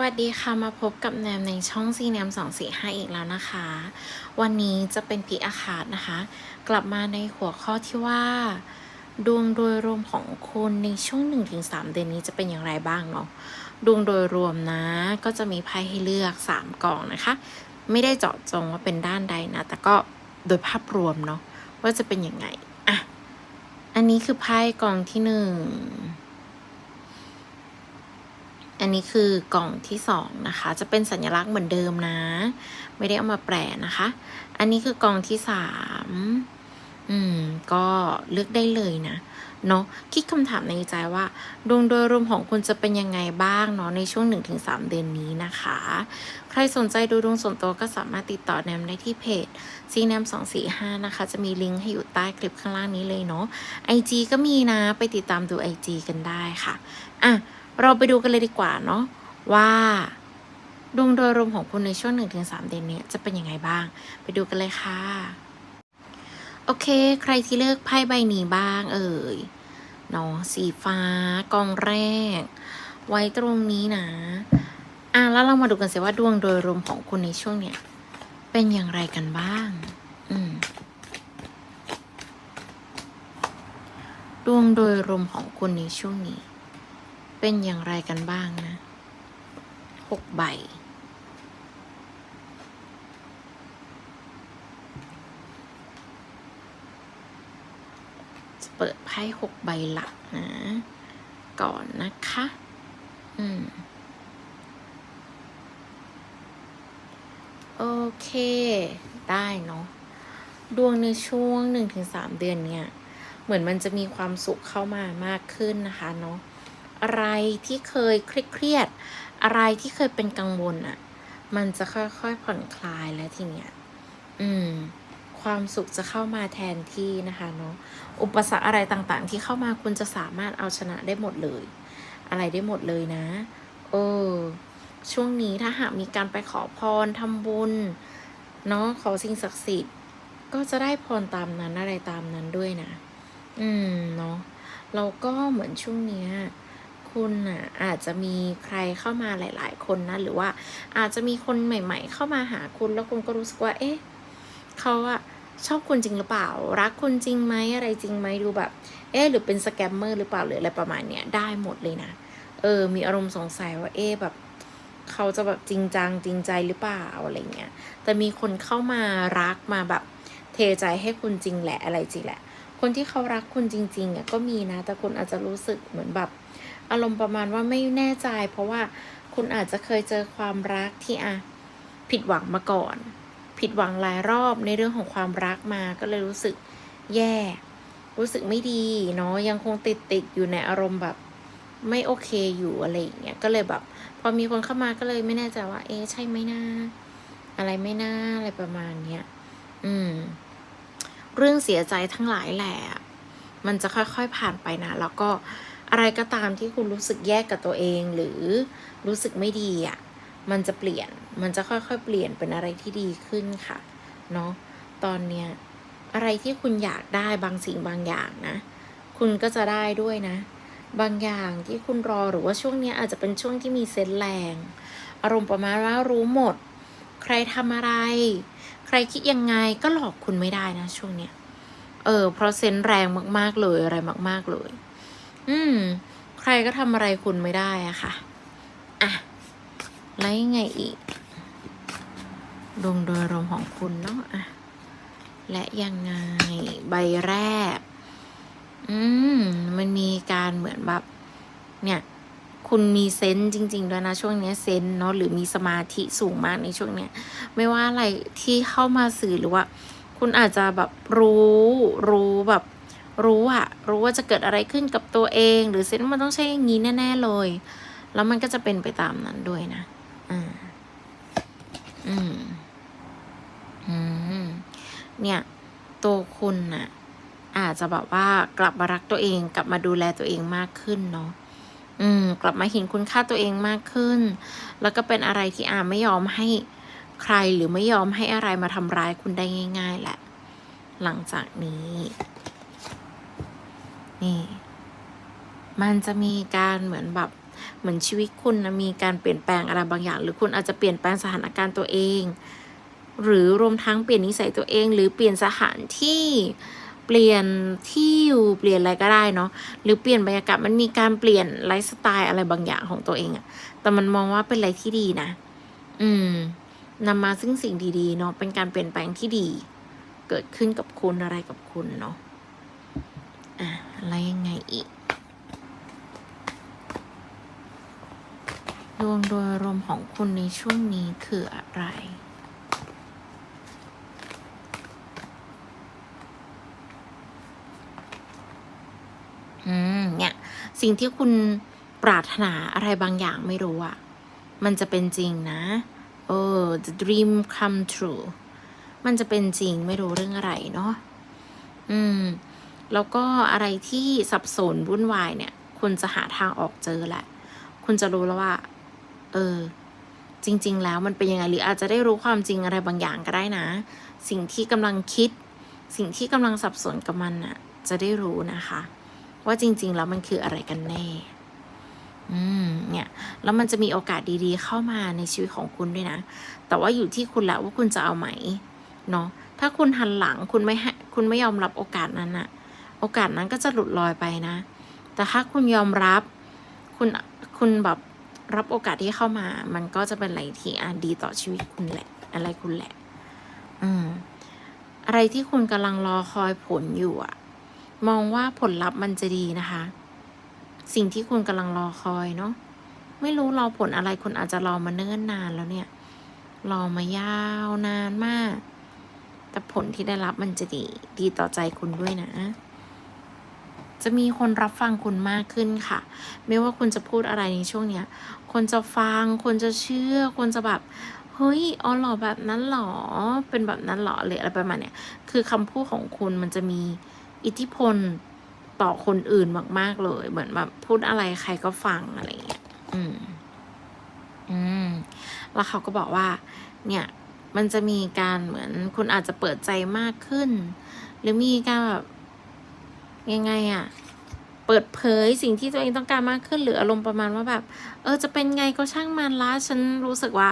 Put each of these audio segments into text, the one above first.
วัสดีค่ะมาพบกับแนมในช่องซีแนม2 4 5อีกแล้วนะคะ วันนี้จะเป็นพีอาคาดนะคะ กลับมาในหัวข้อที่ว่า ดวงโดยรวมของคุณในช่วง 1-3 เดือนนี้จะเป็นอย่างไรบ้างเนาะดวงโดยรวมนะ ก็จะมีไพ่ให้เลือก 3กล่องนะคะ ไม่ได้เจาะจงว่าเป็นด้านใดนะ แต่ก็โดยภาพรวมเนาะว่าจะเป็นยังไงอะอันนี้คือไพ่กล่องที่หนึ่ง อันนี้คือกล่องที่สองนะคะ จะเป็นสัญลักษณ์เหมือนเดิมนะ ไม่ได้เอามาแปรนะคะ อันนี้คือกล่องที่สามอืม ก็เลือกได้เลยนะเนาะคิดคำถามในใจว่า ดวงโดยรวมของคุณจะเป็นยังไงบ้างเนาะในช่วง 1-3 เดือนนี้นะคะ ใครสนใจดูดวงส่วนตัวก็สามารถติดต่อแนมได้ที่เพจซีแนม245นะคะ จะมีลิงก์ให้อยู่ใต้คลิปข้างล่างนี้เลยเนาะ IG ก็มีนะไปติดตามดู IG กันได้ค่ะ อะ เราไปดูกันเลยดีกว่าเนาะว่าดวงโดยรวมของคุณในช่วง 1-3 เดือนนี้จะเป็นยังไงบ้าง ไปดูกันเลยค่ะ โอเค ใครที่เลือกไพ่ใบนี้บ้าง เอ่ยเนาะสีฟ้ากองแรก ไว้ตรงนี้นะ อะแล้วเรามาดูกันสิว่าดวงโดยรวมของคุณในช่วงเนี้ยเป็นอย่างไรกันบ้าง อืมดวงโดยรวมของคุณในช่วงนี้ เป็นอย่างไรกันบ้างนะหกใบ เปิดไพ่หกใบหลักนะ ก่อนนะคะ อืม โอเค ได้เนาะ ดวงในช่วงหนึ่งถึงสามเดือนเนี่ย เหมือนมันจะมีความสุขเข้ามามากขึ้นนะคะเนาะ อะไรที่เคยเครียดๆอะไรที่เคยเป็นกังวลอะ่ะ มันจะค่อยๆผ่อนคลายแล้วทีเนี้ย อืม ความสุขจะเข้ามาแทนที่นะคะเนาะ อุปสรรคอะไรต่างๆ ที่เข้ามาคุณจะสามารถเอาชนะได้หมดเลย อะไรได้หมดเลยนะ เออ ช่วงนี้ถ้าหากมีการไปขอพรทำบุญ เนาะ ขอสิ่งศักดิ์สิทธิ์ ก็จะได้พรตามนั้นอะไรตามนั้นด้วยนะ อืม เนาะ เราก็เหมือนช่วงเนี้ย คุณอะอาจจะมีใครเข้ามาหลาย ๆ คนนะหรือว่าอาจจะมีคนใหม่ ๆ เข้ามาหาคุณแล้วคุณก็รู้สึกว่า เอ๊ะเขาอะชอบคุณจริงหรือเปล่า รักคุณจริงไหมอะไรจริงไหมดูแบบ เอ๊ะหรือเป็นสแกมเมอร์หรือเปล่าหรืออะไรประมาณเนี้ยได้หมดเลยนะเออ มีอารมณ์สงสัยว่าเอ๊ะแบบเขาจะแบบจริงจังจริงใจหรือเปล่าอะไรเงี้ย แต่มีคนเข้ามารักมาแบบเทใจให้คุณจริงแหละอะไรจริงแหละ คนที่เขารักคุณจริงๆอะก็มีนะ แต่คุณอาจจะรู้สึกเหมือนแบบ อารมณ์ประมาณว่าไม่แน่ใจ เพราะว่าคุณอาจจะเคยเจอความรักที่อะผิดหวังมาก่อน ผิดหวังหลายรอบในเรื่องของความรักมาก็เลยรู้สึกแย่ รู้สึกไม่ดีเนาะยังคงติดติดอยู่ในอารมณ์แบบไม่โอเคอยู่อะไรอย่างเงี้ยก็เลยแบบ พอมีคนเข้ามาก็เลยไม่แน่ใจว่า เอ๊ะใช่ไหมนะอะไรไม่น่าอะไรประมาณเนี้ยอืม เรื่องเสียใจทั้งหลายแหละมันจะค่อยๆผ่านไปนะ แล้วก็ อะไรก็ตามที่คุณรู้สึกแย่กับตัวเองหรือรู้สึกไม่ดีอะมันจะเปลี่ยนมันจะค่อยๆ เปลี่ยนเป็นอะไรที่ดีขึ้นค่ะเนาะตอนเนี้ยอะไรที่คุณอยากได้บางสิ่งบางอย่างนะ คุณก็จะได้ด้วยนะ บางอย่างที่คุณรอหรือว่าช่วงเนี้ยอาจจะเป็นช่วงที่มีเซนแรง อารมณ์ประมาณว่ารู้หมด ใครทำอะไร ใครคิดยังไงก็หลอกคุณไม่ได้นะช่วงเนี้ยเออเพราะเซนแรงมากๆเลยอะไรมาก ๆเลย อืม ใครก็ทำอะไรคุณไม่ได้อะค่ะ อะ แล้วยังไงอีก ดวงโดยรวมของคุณเนาะอะ และยังไงใบแรก อืม มันมีการเหมือนแบบ เนี่ยคุณมีเซนส์จริงๆด้วยนะช่วงนี้เซนส์เนาะหรือมีสมาธิสูงมากในช่วงเนี้ย ไม่ว่าอะไรที่เข้ามาสื่อหรือว่า คุณอาจจะแบบรู้รู้แบบ รู้อะรู้ว่าจะเกิดอะไรขึ้นกับตัวเอง หรือเซนส์มันต้องใช่อย่างนี้แน่ๆเลย แล้วมันก็จะเป็นไปตามนั้นด้วยนะอ่าอืมอืมเนี่ยตัวคุณน่ะ อาจจะแบบว่ากลับมารักตัวเอง กลับมาดูแลตัวเองมากขึ้นเนาะอืม กลับมาเห็นคุณค่าตัวเองมากขึ้น แล้วก็เป็นอะไรที่อาไม่ยอมให้ใครหรือไม่ยอมให้อะไรมาทำร้ายคุณได้ง่าย ๆ แหละ หลังจากนี้ นี่ มันจะมีการเหมือนแบบเหมือนชีวิตคุณนะมีการเปลี่ยนแปลงอะไรบางอย่าง หรือคุณอาจจะเปลี่ยนแปลงสถานการณ์ตัวเอง หรือรวมทั้งเปลี่ยนนิสัยตัวเอง หรือเปลี่ยนสถานที่เปลี่ยนที่อยู่เปลี่ยนอะไรก็ได้เนาะหรือเปลี่ยนบรรยากาศมันมีการเปลี่ยนไลฟ์สไตล์อะไรบางอย่างของตัวเองอะแต่มันมองว่าเป็นอะไรที่ดีนะ อืมนำมาซึ่งสิ่งดีๆเนาะเป็นการเปลี่ยนแปลงที่ดี เกิดขึ้นกับคุณอะไรกับคุณเนาะ อะอะไรยังไงอีก ดวงโดยรวมของคุณในช่วงนี้คืออะไรอืมเนี่ยสิ่งที่คุณปรารถนาอะไรบางอย่างไม่รู้อะมันจะเป็นจริงนะเออ the dream come true มันจะเป็นจริงไม่รู้เรื่องอะไรเนาะอืม แล้วก็อะไรที่สับสนวุ่นวายเนี่ย คุณจะหาทางออกเจอแหละ คุณจะรู้แล้วว่า เออ จริง ๆ แล้วมันเป็นยังไง หรืออาจจะได้รู้ความจริงอะไรบางอย่างก็ได้นะ สิ่งที่กำลังคิด สิ่งที่กำลังสับสนกับมันน่ะ จะได้รู้นะคะ ว่าจริง ๆ แล้วมันคืออะไรกันแน่ อืม เนี่ย แล้วมันจะมีโอกาสดีๆ เข้ามาในชีวิตของคุณด้วยนะ แต่ว่าอยู่ที่คุณและว่าคุณจะเอาไหม เนาะ ถ้าคุณหันหลังคุณไม่ให้คุณไม่ยอมรับโอกาสนั้นอะ โอกาสนั้นก็จะหลุดลอยไปนะ แต่ถ้าคุณยอมรับ คุณคุณแบบรับโอกาสที่เข้ามา มันก็จะเป็นอะไรที่อดีต่อชีวิตคุณแหละ อะไรคุณแหละ อืม อะไรที่คุณกำลังรอคอยผลอยู่อะมองว่าผลลัพธ์มันจะดีนะคะ สิ่งที่คุณกำลังรอคอยเนาะไม่รู้รอผลอะไรคุณอาจจะรอมาเนิ่นนานแล้วเนี่ย รอมายาวนานมาก แต่ผลที่ได้รับมันจะดี ดีต่อใจคุณด้วยนะ จะมีคนรับฟังคุณมากขึ้นค่ะ ไม่ว่าคุณจะพูดอะไรในช่วงเนี้ย คนจะฟัง คนจะเชื่อ คนจะแบบเฮ้ยอ๋อหรอแบบนั้นหรอ เป็นแบบนั้นหรอหรืออะไรประมาณเนี้ย คือคำพูดของคุณมันจะมีอิทธิพลต่อคนอื่นมาก ๆ เลย เหมือนแบบพูดอะไรใครก็ฟังอะไรอย่างเงี้ย อืม อืม แล้วเขาก็บอกว่า เนี่ย มันจะมีการเหมือนคุณอาจจะเปิดใจมากขึ้น หรือมีการแบบ ยังไงอะเปิดเผยสิ่งที่ตัวเองต้องการมากขึ้นหรืออารมณ์ประมาณว่าแบบ เออจะเป็นไงก็ช่างมันละฉันรู้สึกว่า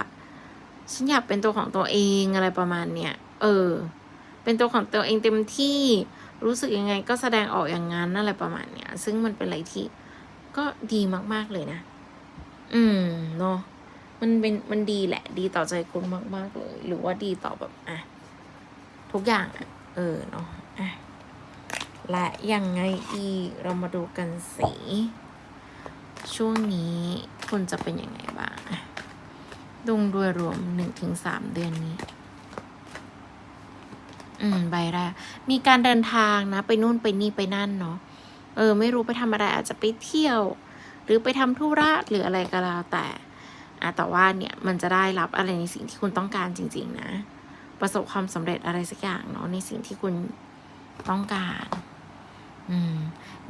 ฉันอยากเป็นตัวของตัวเองอะไรประมาณเนี้ยเออ เป็นตัวของตัวเองเต็มที่รู้สึกยังไงก็แสดงออกอย่างนั้นอะไรประมาณเนี้ย ซึ่งมันเป็นอะไรที่ก็ดีมาก ๆเลยนะ อืมเนาะมันเป็นมันดีแหละ ดีต่อใจคุณมาก ๆ เลย หรือว่าดีต่อแบบอะทุกอย่างอะเออเนาะอะ และยังไงอีกเรามาดูกันสีช่วงนี้คุณจะเป็นยังไงบ้างดวงโดยรวมหนึ่งถึงสามเดือนนี้ อืม ใบแรก มีการเดินทางนะ ไปนู่นไปนี่ไปนั่นเนาะ เออ ไม่รู้ไปทำอะไร อาจจะไปเที่ยว หรือไปทำธุระหรืออะไรก็แล้วแต่อะแต่ว่าเนี่ยมันจะได้รับอะไรในสิ่งที่คุณต้องการจริง ๆ นะ ประสบความสำเร็จอะไรสักอย่างเนาะในสิ่งที่คุณต้องการ อืม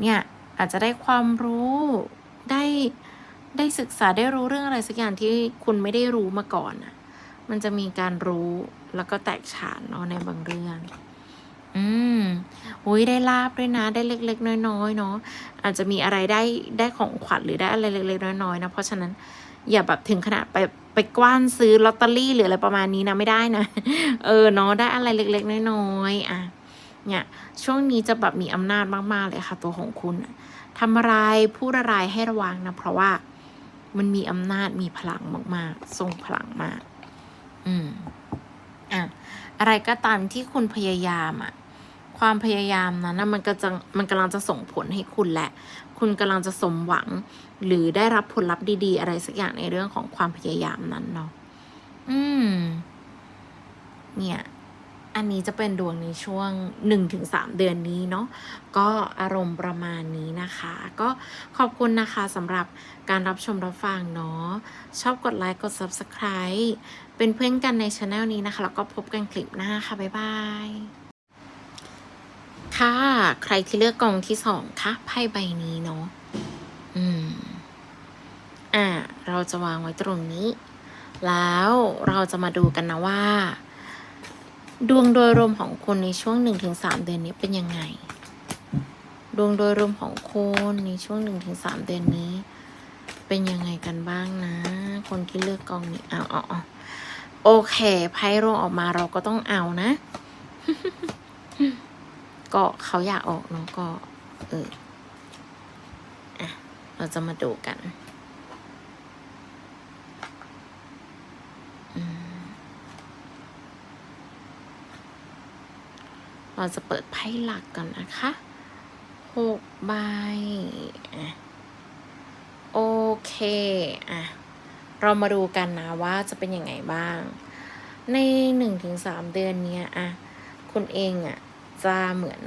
เนี่ยอาจจะได้ความรู้ได้ได้ศึกษาได้รู้เรื่องอะไรสักอย่างที่คุณไม่ได้รู้มาก่อนอะ มันจะมีการรู้แล้วก็แตกฉานเนาะในบางเรื่อง อืมอุ้ยได้ลาบด้วยนะ ได้เล็ก ๆ น้อยๆเนาะอาจจะมีอะไรได้ได้ของขวัญหรือได้อะไรเล็กๆน้อยๆนะเพราะฉะนั้นอย่าแบบถึงขนาดไปไปกว้านซื้อลอตเตอรี่หรืออะไรประมาณนี้นะไม่ได้นะ เออเนาะได้อะไรเล็ก ๆ น้อยๆอะ เนี่ยช่วงนี้จะแบบมีอำนาจมาก ๆ เลยค่ะ ตัวของคุณทำอะไรพูดอะไรให้ระวังนะ เพราะว่ามันมีอำนาจมีพลังมาก ๆ ทรงพลังมาก อืมอะอะไรก็ตามที่คุณพยายามอะความพยายามนั้นนะมันก็จะมันกำลังจะส่งผลให้คุณแหละ คุณกำลังจะสมหวัง หรือได้รับผลลัพธ์ดี ๆ อะไรสักอย่างในเรื่องของความพยายามนั้นเนาะอืม เนี่ย อันนี้จะเป็นดวงในช่วง 1-3 เดือนนี้เนาะก็อารมณ์ประมาณนี้นะคะ ก็ขอบคุณนะคะสำหรับการรับชมรับฟังเนาะชอบกดไลค์กด Subscribe เป็นเพื่อนกันในช anel นี้นะคะ แล้วก็พบกันคลิปหน้าค่ะ บ๊ายบายค่ะ ใครที่เลือกกองที่สองคะไพ่ใบนี้เนาะอืมอ่าเราจะวางไว้ตรงนี้ แล้วเราจะมาดูกันนะว่า ดวงโดยรวมของคุณในช่วง 1-3 เดือนนี้เป็นยังไง ดวงโดยรวมของคุณในช่วง 1-3 เดือนนี้ เป็นยังไงกันบ้างนะ คนที่เลือกกองนี้เอาเอาเอาโอเค ไพ่ร่วงออกมาเราก็ต้องเอานะ ก็เขาอยากออกเนาะก็ เออ อะ เราจะมาดูกัน เราจะเปิดไพ่หลักก่อนนะคะหกใบโอเคอะเรามาดูกันนะว่าจะเป็นยังไงบ้าง ในหนึ่งถึงสามเดือนเนี้ยอะคุณเองอะจะเหมือน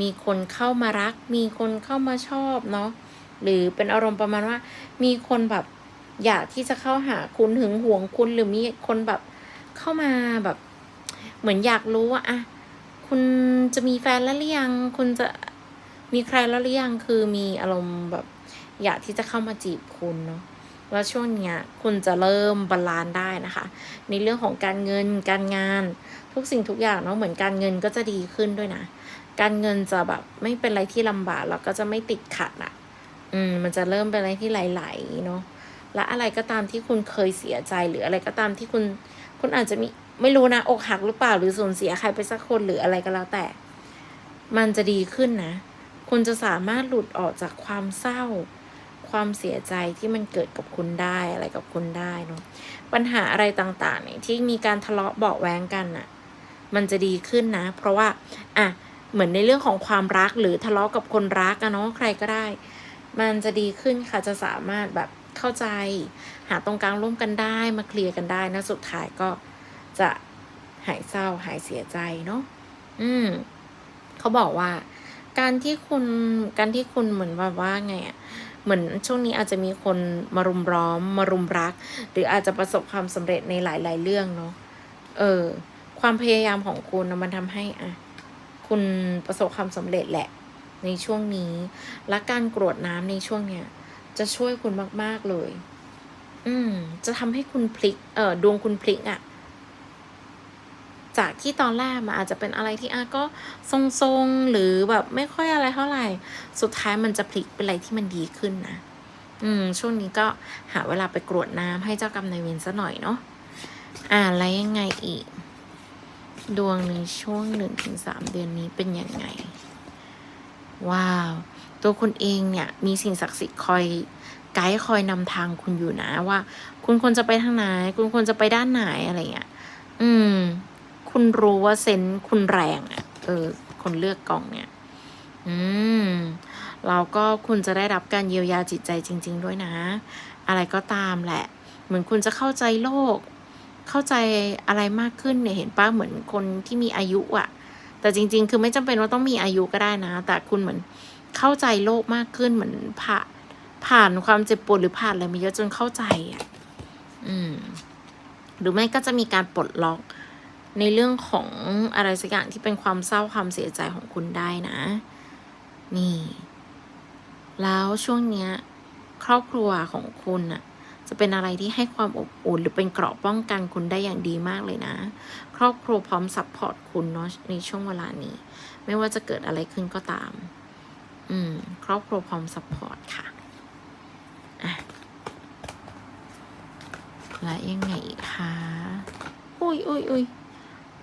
มีคนเข้ามารัก มีคนเข้ามาชอบเนาะหรือเป็นอารมณ์ประมาณว่า มีคนแบบอยากที่จะเข้าหาคุณหึงหวงคุณหรือมีคนแบบเข้ามาแบบ เหมือนอยากรู้ว่าอะ คุณจะมีแฟนแล้วหรือยัง คุณจะมีใครแล้วหรือยังคือมีอารมณ์แบบ อยากที่จะเข้ามาจีบคุณเนาะแล้วช่วงเนี้ยคุณจะเริ่มบาลานซ์ได้นะคะ ในเรื่องของการเงินการงาน ทุกสิ่งทุกอย่างเนาะเหมือนการเงินก็จะดีขึ้นด้วยนะ การเงินจะแบบไม่เป็นอะไรที่ลำบากแล้วก็จะไม่ติดขัดอะ อืมมันจะเริ่มเป็นอะไรที่ไหลๆเนาะ และอะไรก็ตามที่คุณเคยเสียใจหรืออะไรก็ตามที่คุณ คุณอาจจะมีไม่รู้นะอกหักหรือเปล่าหรือสูญเสียใครไปสักคนหรืออะไรก็แล้วแต่ มันจะดีขึ้นนะ คุณจะสามารถหลุดออกจากความเศร้า ความเสียใจที่มันเกิดกับคุณได้อะไรกับคุณได้เนาะปัญหาอะไรต่างๆเนี่ยที่มีการทะเลาะเบาแวงกันน่ะ มันจะดีขึ้นนะ เพราะว่าอะเหมือนในเรื่องของความรักหรือทะเลาะกับคนรักอะเนาะใครก็ได้ มันจะดีขึ้นค่ะจะสามารถแบบ เข้าใจ หาตรงกลางร่วมกันได้มาเคลียร์กันได้นะสุดท้ายก็จะหายเศร้าหายเสียใจเนาะอืมเขาบอกว่า การที่คุณการที่คุณเหมือนแบบว่าไงอะเหมือนช่วงนี้อาจจะมีคนมารุมร้อม มารุมรัก หรืออาจจะประสบความสำเร็จในหลาย ๆ เรื่องเนาะเออ ความพยายามของคุณมันทำให้อะคุณประสบความสำเร็จแหละ ในช่วงนี้ และการกรวดน้ำในช่วงเนี้ย จะช่วยคุณมาก ๆ เลย อืม จะทำให้คุณพลิก เออดวงคุณพลิกอะ่ะ จากที่ตอนแรกมันอาจจะเป็นอะไรที่อะก็ทรงๆ หรือแบบไม่ค่อยอะไรเท่าไหร่ สุดท้ายมันจะพลิกเป็นอะไรที่มันดีขึ้นนะ อืม ช่วงนี้ก็หาเวลาไปกรวดน้ำให้เจ้ากรรมนายเวรซะหน่อยเนาะ อ่าแล้วยังไงอีก ดวงในช่วงหนึ่งถึงสามเดือนนี้เป็นยังไง ว้าว ตัวคุณเองเนี่ยมีสิ่งศักดิ์สิทธิ์คอยไกด์คอยนำทางคุณอยู่นะว่า คุณควรจะไปทางไหน คุณควรจะไปด้านไหนอะไรเงี้ยอืม คุณรู้ว่าเซนส์คุณแรงอะ่ะเออคนเลือกกองเนี่ย อืมเราก็คุณจะได้รับการเยียวยาจิตใจจริง ๆ ด้วยนะ อะไรก็ตามแหละ เหมือนคุณจะเข้าใจโลก เข้าใจอะไรมากขึ้นเนี่ยเห็นป้าเหมือนคนที่มีอายุอะ่ะ แต่จริง ๆ คือไม่จำเป็นว่าต้องมีอายุก็ได้นะ แต่คุณเหมือน เข้าใจโลกมากขึ้นเหมือนผ่าผ่านความเจ็บปวดหรือผ่านอะไรมาเยอะจนเข้าใจอะ อืม หรือไม่ก็จะมีการปลดล็อกในเรื่องของอะไรสักอย่างที่เป็นความเศร้าความเสียใจของคุณได้นะ นี่ แล้วช่วงเนี้ย ครอบครัวของคุณน่ะจะเป็นอะไรที่ให้ความอบอุ่นหรือเป็นเกราะป้องกันคุณได้อย่างดีมากเลยนะ ครอบครัวพร้อมซัพพอร์ตคุณเนาะในช่วงเวลานี้ ไม่ว่าจะเกิดอะไรขึ้นก็ตาม อืม ครอบครัวพร้อมซัพพอร์ตค่ะอะและยังไงอีกคะอุ้ยอุ้ยอุ้ย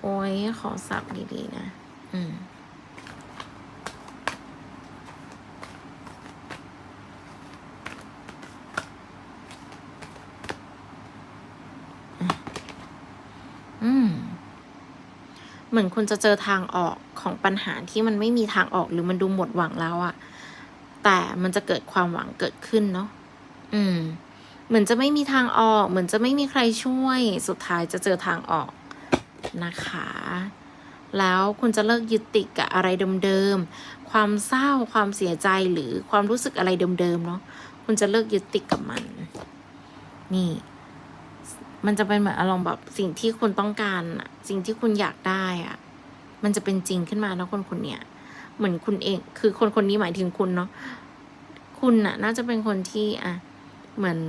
โอ้ยขอสับดีๆนะ อืม อืม เหมือนคุณจะเจอทางออกของปัญหาที่มันไม่มีทางออกหรือมันดูหมดหวังแล้วอะแต่มันจะเกิดความหวังเกิดขึ้นเนาะอืม เหมือนจะไม่มีทางออก เหมือนจะไม่มีใครช่วย สุดท้ายจะเจอทางออกนะคะ แล้วคุณจะเลิกยึดติดกับอะไรเดิมๆ ความเศร้า ความเสียใจหรือความรู้สึกอะไรเดิมๆเนาะ คุณจะเลิกยึดติดกับมัน นี่ มันจะเป็นเหมือนอารมณ์แบบสิ่งที่คุณต้องการอะสิ่งที่คุณอยากได้อะมันจะเป็นจริงขึ้นมานะคนคนเนี้ยเหมือนคุณเอง คือคนคนนี้หมายถึงคุณเนาะคุณน่ะ น่าจะเป็นคนที่อะเหมือน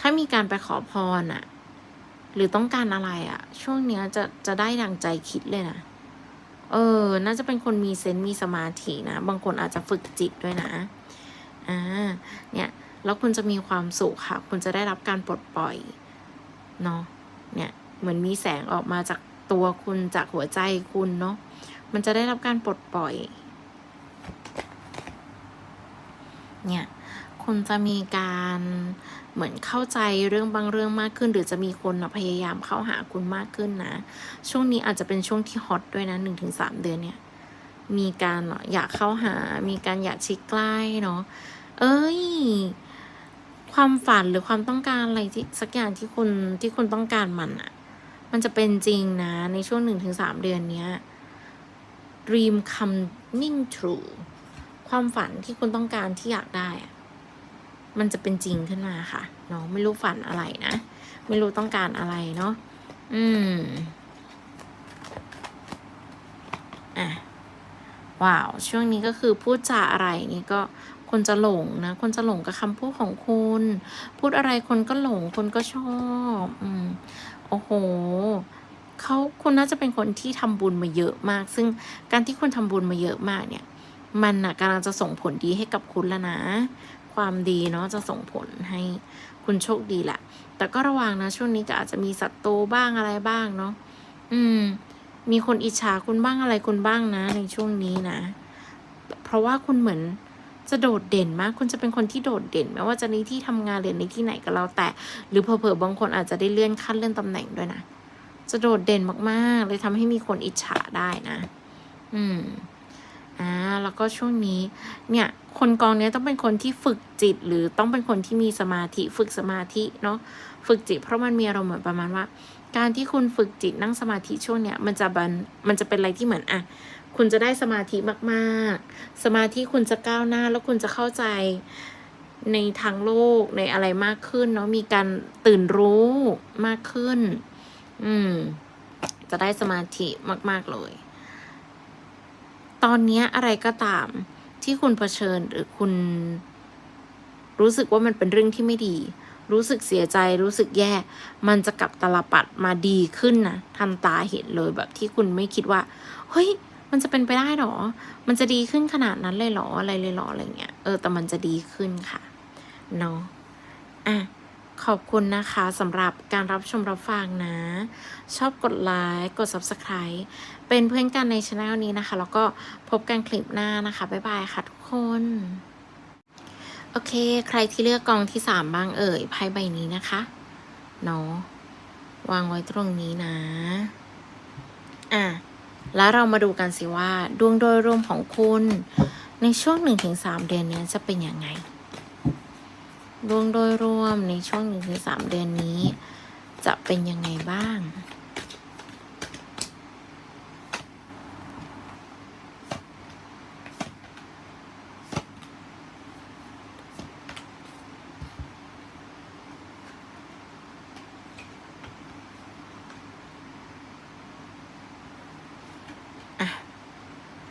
ถ้ามีการไปขอพรอะหรือต้องการอะไรอะช่วงเนี้ยจะจะได้ดังใจคิดเลยนะเออ น่าจะเป็นคนมีเซนส์มีสมาธินะ บางคนอาจจะฝึกจิตด้วยนะ อ่า เนี่ย แล้วคุณจะมีความสุขค่ะ คุณจะได้รับการปลดปล่อย เนาะเนี่ยเหมือนมีแสงออกมาจากตัวคุณจากหัวใจคุณเนาะมันจะได้รับการปลดปล่อย เนี่ยคุณจะมีการเหมือนเข้าใจเรื่องบางเรื่องมากขึ้น หรือจะมีคนนะพยายามเข้าหาคุณมากขึ้นนะ ช่วงนี้อาจจะเป็นช่วงที่ฮอตด้วยนะหนึ่งถึงสามเดือนเนี่ย มีการอยากเข้าหา มีการอยากชิดใกล้เนาะเอ้ย ความฝันหรือความต้องการอะไรที่สักอย่างที่คุณที่คุณต้องการมันอะมันจะเป็นจริงนะในช่วงหนึ่งถึงสามเดือนเนี้ย dream coming true ความฝันที่คุณต้องการที่อยากได้อะมันจะเป็นจริงขึ้นมาค่ะเนาะไม่รู้ฝันอะไรนะ ไม่รู้ต้องการอะไรเนาะอืมอะว้าว ช่วงนี้ก็คือพูดจาอะไรนี่ก็ คนจะหลงนะ คนจะหลงกับคำพูดของคุณ พูดอะไรคนก็หลง คนก็ชอบอืมโอ้โหเขาคุณน่าจะเป็นคนที่ทำบุญมาเยอะมาก ซึ่งการที่คุณทำบุญมาเยอะมากเนี่ย มันน่ะกำลังจะส่งผลดีให้กับคุณแล้วนะ ความดีเนาะจะส่งผลให้คุณโชคดีแหละ แต่ก็ระวังนะ ช่วงนี้ก็อาจจะมีศัตรูบ้างอะไรบ้างเนาะอืม มีคนอิจฉาคุณบ้างอะไรคุณบ้างนะ ในช่วงนี้นะ เพราะว่าคุณเหมือน จะโดดเด่นมาก คุณจะเป็นคนที่โดดเด่นไม่ว่าจะในที่ทำงานหรือในที่ไหนก็แล้วแต่ หรือเผลอๆบางคนอาจจะได้เลื่อนขั้นเลื่อนตำแหน่งด้วยนะ จะโดดเด่นมากๆ เลยทำให้มีคนอิจฉาได้นะ อืมอ่าแล้วก็ช่วงนี้ เนี่ย คนกองเนี้ยต้องเป็นคนที่ฝึกจิต หรือต้องเป็นคนที่มีสมาธิ ฝึกสมาธิเนาะ ฝึกจิต เพราะมันมีอารมณ์เหมือนประมาณว่า การที่คุณฝึกจิตนั่งสมาธิช่วงเนี้ยมันจะบันมันจะเป็นอะไรที่เหมือนอะ คุณจะได้สมาธิมากๆ สมาธิคุณจะก้าวหน้าแล้วคุณจะเข้าใจในทางโลกในอะไรมากขึ้นเนาะมีการตื่นรู้มากขึ้น อืม จะได้สมาธิมาก ๆ เลย ตอนเนี้ยอะไรก็ตามที่คุณเผชิญหรือคุณ รู้สึกว่ามันเป็นเรื่องที่ไม่ดี รู้สึกเสียใจรู้สึกแย่ มันจะกลับตลปัดมาดีขึ้นนะทันตาเห็นเลยแบบที่คุณไม่คิดว่า เฮ้ย มันจะเป็นไปได้หรอ มันจะดีขึ้นขนาดนั้นเลยหรออะไรเลยหรออะไรเงี้ย เออ แต่มันจะดีขึ้นค่ะ เนาะ อะ ขอบคุณนะคะสำหรับการรับชมรับฟังนะ ชอบกดไลค์ กด Subscribe เป็นเพื่อนกันในช anel นี้นะคะ แล้วก็พบกันคลิปหน้านะคะ บ๊ายบายค่ะทุกคน โอเค ใครที่เลือกกองที่สามบ้างเอ่ย ไพ่ใบนี้นะคะ เนาะ วางไว้ตรงนี้นะ อะ แล้วเรามาดูกันสิว่าดวงโดยรวมของคุณ ในช่วง 1-3 เดือนนี้จะเป็นยังไง ดวงโดยรวมในช่วง 1-3 เดือนนี้ จะเป็นยังไงบ้าง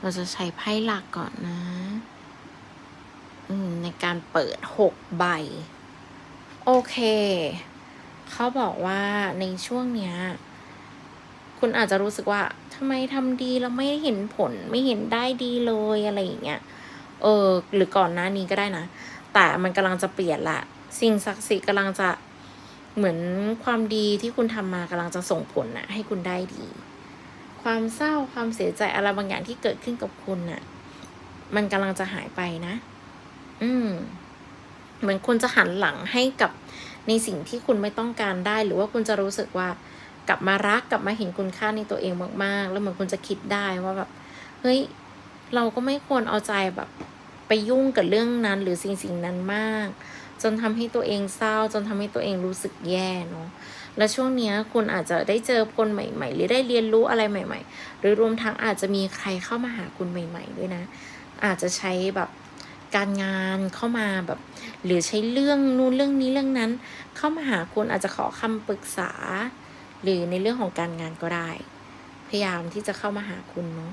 เราจะใช้ไพ่หลักก่อนนะในการเปิดหกใบ โอเค เขาบอกว่าในช่วงเนี้ย คุณอาจจะรู้สึกว่าทำไมทำดีแล้วไม่เห็นผลไม่เห็นได้ดีเลยอะไรอย่างเงี้ย เออ หรือก่อนหน้านี้ก็ได้นะ แต่มันกำลังจะเปลี่ยนละ สิ่งศักดิ์สิทธิ์กำลังจะเหมือนความดีที่คุณทำมากำลังจะส่งผลนะให้คุณได้ดี ความเศร้าความเสียใจอะไรบางอย่างที่เกิดขึ้นกับคุณน่ะ มันกำลังจะหายไปนะ อืม เหมือนคุณจะหันหลังให้กับในสิ่งที่คุณไม่ต้องการได้ หรือว่าคุณจะรู้สึกว่ากลับมารักกลับมาเห็นคุณค่าในตัวเองมาก ๆ แล้วเหมือนคุณจะคิดได้ว่าแบบเฮ้ยเราก็ไม่ควรเอาใจแบบ ไปยุ่งกับเรื่องนั้น หรือสิ่งสิ่งนั้นมาก จนทำให้ตัวเองเศร้า จนทำให้ตัวเองรู้สึกแย่เนาะ และช่วงนี้คุณอาจจะได้เจอคนใหม่ ๆ หรือได้เรียนรู้อะไรใหม่ ๆ หรือรวมทั้งอาจจะมีใครเข้ามาหาคุณใหม่ ๆ ด้วยนะ อาจจะใช้แบบการงานเข้ามาแบบ หรือใช้เรื่องนู้นเรื่องนี้เรื่องนั้น เข้ามาหาคุณอาจจะขอคำปรึกษา หรือในเรื่องของการงานก็ได้ พยายามที่จะเข้ามาหาคุณเนาะ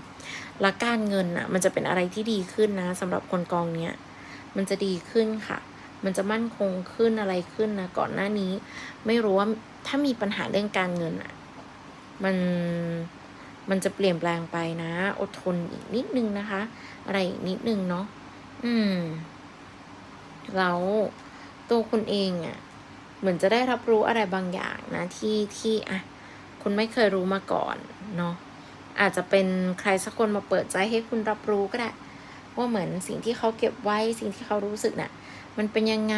และการเงินอะ มันจะเป็นอะไรที่ดีขึ้นนะสำหรับคนกองเนี้ยมันจะดีขึ้นค่ะ มันจะมั่นคงขึ้นอะไรขึ้นนะก่อนหน้านี้ ไม่รู้ว่า ถ้ามีปัญหาเรื่องการเงินอะมันมันจะเปลี่ยนแปลงไปนะ อดทนอีกนิดนึงนะคะ อะไรอีกนิดนึงเนาะอืมแล้วตัวคุณเองอะ่ะ เหมือนจะได้รับรู้อะไรบางอย่างนะ ที่ที่อะคุณไม่เคยรู้มาก่อนเนาะอาจจะเป็นใครสักคนมาเปิดใจให้คุณรับรู้ก็ได้ว่าเหมือนสิ่งที่เขาเก็บไว้สิ่งที่เขารู้สึกน่ะ มันเป็นยังไง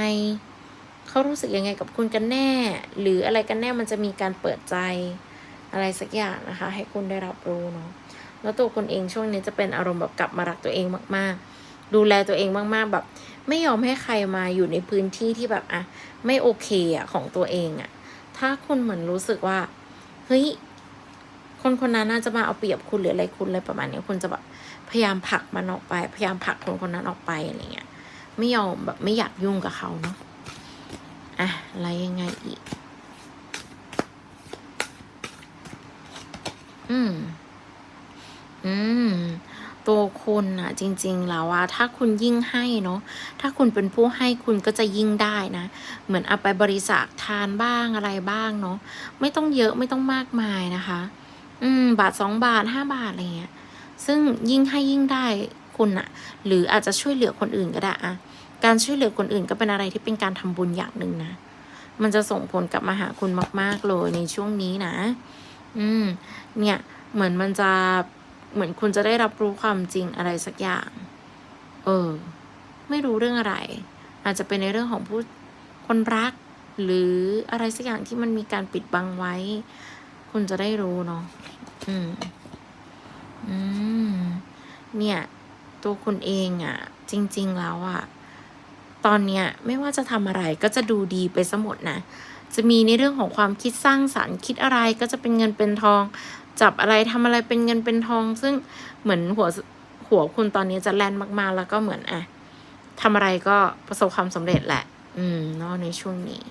เขารู้สึกยังไงกับคุณกันแน่ หรืออะไรกันแน่มันจะมีการเปิดใจอะไรสักอย่างนะคะ ให้คุณได้รับรู้เนาะแล้วตัวคุณเองช่วงนี้จะเป็นอารมณ์แบบกลับมารักตัวเองมาก ๆ ดูแลตัวเองมาก ๆ แบบ ไม่ยอมให้ใครมาอยู่ในพื้นที่ที่แบบอะไม่โอเคอะของตัวเองอะ ถ้าคุณเหมือนรู้สึกว่าเฮ้ยคนคนนั้นน่าจะมาเอาเปรียบคุณหรืออะไรคุณอะไรประมาณนี้คุณจะแบบพยายามผลักมันออกไป พยายามผลักคนคนนั้นออกไปอะไรเงี้ยไม่ยอมแบบไม่อยากยุ่งกับเขาเนาะ อะ อะไรยังไงอีก อืม อืม ตัวคุณอะจริง ๆ แล้วอะถ้าคุณยิ่งให้เนาะ ถ้าคุณเป็นผู้ให้คุณก็จะยิ่งได้นะ เหมือนเอาไปบริจาคทานบ้างอะไรบ้างเนาะ ไม่ต้องเยอะไม่ต้องมากมายนะคะ อืม บาทสองบาทห้าบาทอะไรเงี้ย ซึ่งยิ่งให้ยิ่งได้คุณอะหรืออาจจะช่วยเหลือคนอื่นก็ได้อะ การช่วยเหลือคนอื่นก็เป็นอะไรที่เป็นการทำบุญอย่างหนึ่งนะ มันจะส่งผลกลับมาหาคุณมาก ๆ เลยในช่วงนี้นะ อืม เนี่ย เหมือนมันจะเหมือนคุณจะได้รับรู้ความจริงอะไรสักอย่าง เออ ไม่รู้เรื่องอะไร อาจจะเป็นในเรื่องของผู้คนรัก หรืออะไรสักอย่างที่มันมีการปิดบังไว้ คุณจะได้รู้เนาะ อืม อืม เนี่ย ตัวคุณเองอะ่ะ จริง ๆ แล้วอะ่ะ ตอนเนี้ยไม่ว่าจะทำอะไรก็จะดูดีไปซะหมดนะ จะมีในเรื่องของความคิดสร้างสรรค์คิดอะไรก็จะเป็นเงินเป็นทอง จับอะไรทำอะไรเป็นเงินเป็นทอง ซึ่งเหมือนหัวหัวคุณตอนนี้จะแลนมากๆ แล้วก็เหมือนอะทำอะไรก็ประสบความสำเร็จแหละ อืมนาะในช่วงนี้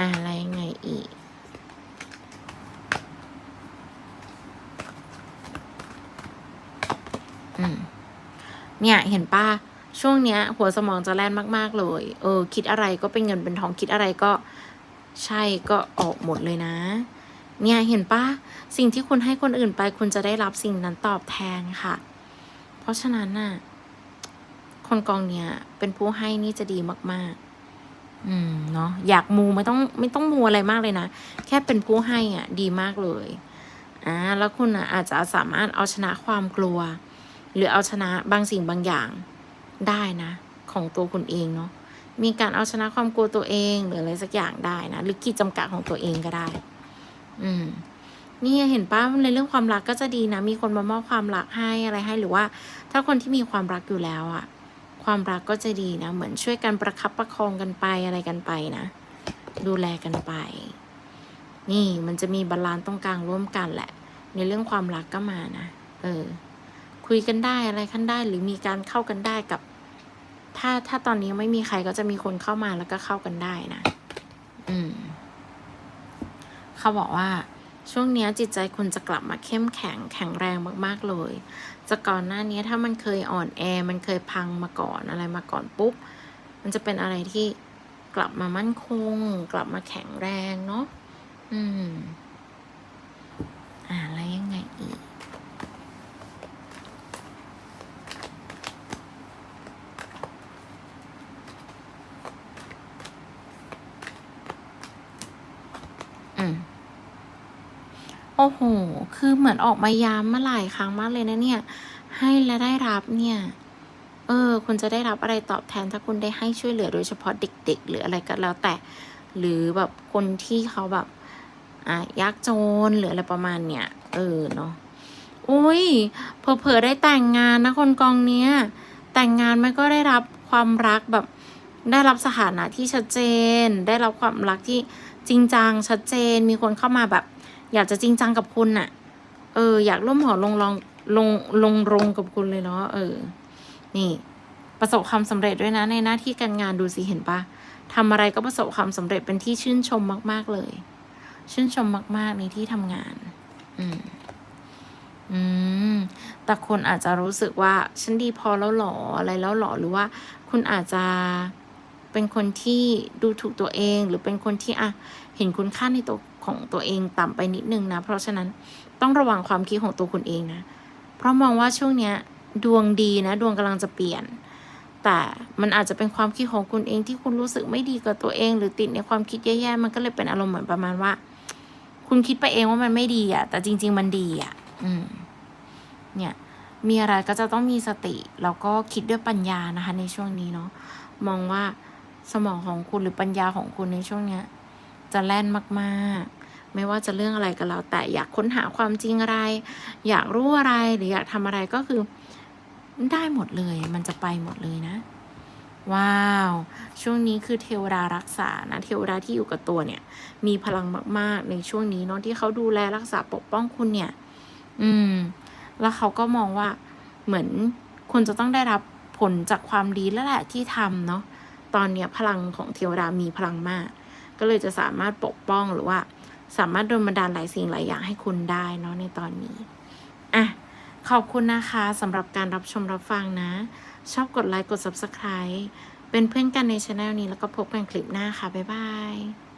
อะไรไงอีกอืมเนี่ย เห็นป้า ช่วงเนี้ย หัวสมองจะแล่นมาก ๆ เลย เออ คิดอะไรก็เป็นเงินเป็นทองคิดอะไรก็ใช่ก็ออกหมดเลยนะ เนี่ยเห็นป้าสิ่งที่คุณให้คนอื่นไป คุณจะได้รับสิ่งนั้นตอบแทนค่ะ เพราะฉะนั้นน่ะ คนกองเนี้ยเป็นผู้ให้นี่จะดีมาก ๆ อืมเนาะอยากมูไม่ต้องไม่ต้องมูอะไรมากเลยนะ แค่เป็นผู้ให้อะ ดีมากเลยอ่าแล้วคุณอะอาจจะสามารถเอาชนะความกลัว หรือเอาชนะบางสิ่งบางอย่าง ได้นะ ของตัวคุณเองเนาะมีการเอาชนะความกลัวตัวเองหรืออะไรสักอย่างได้นะหรือขีดจำกัดของตัวเองก็ได้ อืม นี่เห็นป้าในเรื่องความรักก็จะดีนะ มีคนมามอบความรักให้อะไรให้หรือว่า ถ้าคนที่มีความรักอยู่แล้วอะความรักก็จะดีนะ เหมือนช่วยกันประคับประคองกันไปอะไรกันไปนะดูแลกันไป นี่มันจะมีบาลานซ์ตรงกลางร่วมกันแหละ ในเรื่องความรักก็มานะเออ คุยกันได้อะไรกันได้หรือมีการเข้ากันได้กับ ถ้าถ้าตอนนี้ไม่มีใครก็จะมีคนเข้ามาแล้วก็เข้ากันได้นะ อืม เขาบอกว่า ช่วงนี้จิตใจคุณจะกลับมาเข้มแข็งแข็งแรงมาก ๆ เลย จากก่อนหน้านี้ถ้ามันเคยอ่อนแอ มันเคยพังมาก่อนอะไรมาก่อนปุ๊บ มันจะเป็นอะไรที่กลับมามั่นคง กลับมาแข็งแรงเนาะ อืม อ่าแล้วยังไงอีก อืม โอ้โห คือเหมือนออกมาย้ำมาหลายครั้งมากเลยนะเนี่ย ให้และได้รับเนี่ย เออ คุณจะได้รับอะไรตอบแทนถ้าคุณได้ให้ช่วยเหลือโดยเฉพาะเด็ก ๆ หรืออะไรก็แล้วแต่ หรือแบบคนที่เขาแบบ อะยากจนหรืออะไรประมาณเนี้ยเออเนาะ อุ้ยเผลอๆได้แต่งงานนะคนกองเนี้ย แต่งงานมันก็ได้รับความรักแบบ ได้รับสถานะที่ชัดเจน ได้รับความรักที่จริงจังชัดเจน มีคนเข้ามาแบบ อยากจะจริงจังกับคุณน่ะ เออ อยากร่วมหอลงรองลงลงรงกับคุณเลยเนาะเออ นี่ ประสบความสำเร็จด้วยนะในหน้าที่การงานดูสิเห็นปะทำอะไรก็ประสบความสำเร็จเป็นที่ชื่นชมมาก ๆ เลย ชื่นชมมาก ๆ ในที่ทำงาน อืม อืม แต่คนอาจจะรู้สึกว่า ฉันดีพอแล้วหรออะไรแล้วหรอหรือว่า คุณอาจจะเป็นคนที่ดูถูกตัวเอง หรือเป็นคนที่อะ เห็นคุณค่าในตัวของตัวเองต่ำไปนิดนึงนะ เพราะฉะนั้นต้องระวังความคิดของตัวคุณเองนะ เพราะมองว่าช่วงเนี้ยดวงดีนะ ดวงกำลังจะเปลี่ยน แต่มันอาจจะเป็นความคิดของคุณเองที่คุณรู้สึกไม่ดีกับตัวเอง หรือติดในความคิดแย่ๆมันก็เลยเป็นอารมณ์เหมือนประมาณว่า คุณคิดไปเองว่ามันไม่ดีอะ แต่จริง ๆ มันดีอะ อืม เนี่ยมีอะไรก็จะต้องมีสติ แล้วก็คิดด้วยปัญญานะคะ ในช่วงนี้เนาะมองว่าสมองของคุณหรือปัญญาของคุณในช่วงเนี้ย จะแล่นมากๆ ไม่ว่าจะเรื่องอะไรก็แล้วแต่อยากค้นหาความจริงอะไร อยากรู้อะไรหรืออยากทำอะไรก็คือได้หมดเลย มันจะไปหมดเลยนะ ว้าว ช่วงนี้คือเทวดารักษานะ เทวดาที่อยู่กับตัวเนี่ย มีพลังมาก ๆ ในช่วงนี้เนาะที่เขาดูแลรักษาปกป้องคุณเนี่ย อืม แล้วเขาก็มองว่าเหมือนคุณจะต้องได้รับผลจากความดีแล้วแหละที่ทำเนาะตอนเนี้ยพลังของเทวดามีพลังมาก ก็เลยจะสามารถปกป้องหรือว่า สามารถโดนบันดาลหลายสิ่งหลายอย่างให้คุณได้เนาะในตอนนี้อะขอบคุณนะคะสำหรับการรับชมรับฟังนะ ชอบกดไลค์กด Subscribe เป็นเพื่อนกันในช anel นี้แล้วก็พบกันคลิปหน้าค่ะ บ๊ายบาย